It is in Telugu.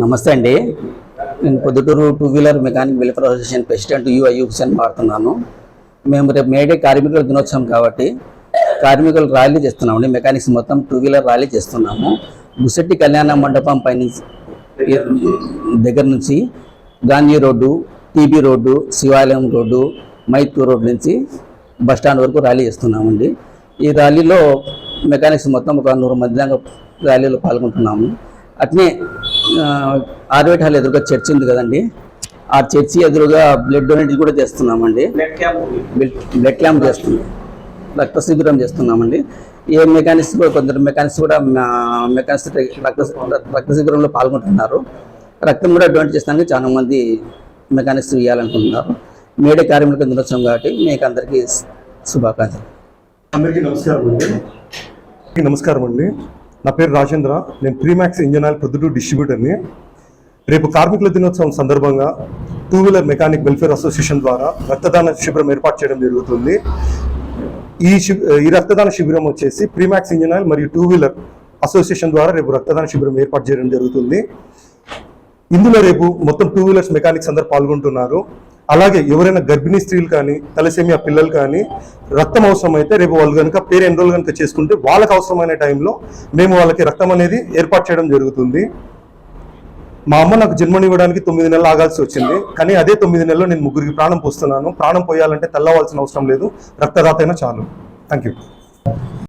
నమస్తే అండి. నేను Proddatur two wheeler mechanic welfare association president you మాట్లాడుతున్నాను. మేము రేపు మేడే కార్మికుల దినోత్సవం కాబట్టి కార్మికులు ర్యాలీ చేస్తున్నామండి. మెకానిక్స్ మొత్తం టూ వీలర్ ర్యాలీ చేస్తున్నాము. గుసెట్టి కళ్యాణ మండపం పైనుంచి దగ్గర నుంచి గాంధీ రోడ్డు టీబీ రోడ్డు శివాలయం రోడ్డు మైత్పూర్ రోడ్డు నుంచి బస్ స్టాండ్ వరకు ర్యాలీ చేస్తున్నామండి. ఈ ర్యాలీలో మెకానిక్స్ మొత్తం ఒక నూరు మంది దాకా ర్యాలీలో పాల్గొంటున్నాము. అట్నే ఆర్వేట్ హాల్ ఎదురుగా చర్చ్ ఉంది కదండి. ఆ చర్చి ఎదురుగా బ్లడ్ డొనేట్ కూడా చేస్తున్నామండి. బ్లడ్ క్యాంప్ చేస్తున్నాం. రక్త శిబిరం చేస్తున్నామండి. ఏ మెకానిక్స్ కూడా కొందరు మెకానిక్స్ కూడా మెకానిక్స్ రక్త రక్త శిబిరంలో పాల్గొంటున్నారు. రక్తం కూడా డొనేట్ చేస్తానికి చాలా మంది మెకానిక్స్ ఇవ్వాలనుకుంటున్నారు మేడే కార్మికుల దినోత్సవం కాబట్టి మీకు అందరికీ శుభాకాంక్షలు అందరికీ నమస్కారం అండి. నమస్కారం అండి. నా పేరు రాజేంద్ర. నేను ప్రీమాక్స్ ఇంజన్ ఆయిల్ ప్రొద్దుటూరు డిస్ట్రిబ్యూటర్ని. రేపు కార్మికుల దినోత్సవం సందర్భంగా two wheeler mechanic welfare association ద్వారా రక్తదాన శిబిరం ఏర్పాటు చేయడం జరుగుతుంది. ఈ ఈ రక్తదాన శిబిరం వచ్చేసి ప్రీమాక్స్ ఇంజన్ ఆయిల్ మరియు టూ వీలర్ అసోసియేషన్ ద్వారా రేపు రక్తదాన శిబిరం ఏర్పాటు చేయడం జరుగుతుంది. ఇందులో రేపు మొత్తం టూ వీలర్స్ మెకానిక్స్ అందరు పాల్గొంటున్నారు. అలాగే ఎవరైనా గర్భిణీ స్త్రీలు కానీ తలసేమియా పిల్లలు కానీ రక్తం అవసరం అయితే రేపు వాళ్ళు కనుక పేరు ఎన్రోల్ కనుక చేసుకుంటే వాళ్ళకి అవసరమైన టైంలో మేము వాళ్ళకి రక్తం అనేది ఏర్పాటు చేయడం జరుగుతుంది. మా అమ్మ నాకు జన్మనివ్వడానికి తొమ్మిది నెలలు ఆగాల్సి వచ్చింది. కానీ అదే తొమ్మిది నెలల్లో నేను ముగ్గురికి ప్రాణం పోస్తున్నాను. ప్రాణం పోయాలంటే తెల్లవాల్సిన అవసరం లేదు. రక్తదాత అయినా చాలు. Thank you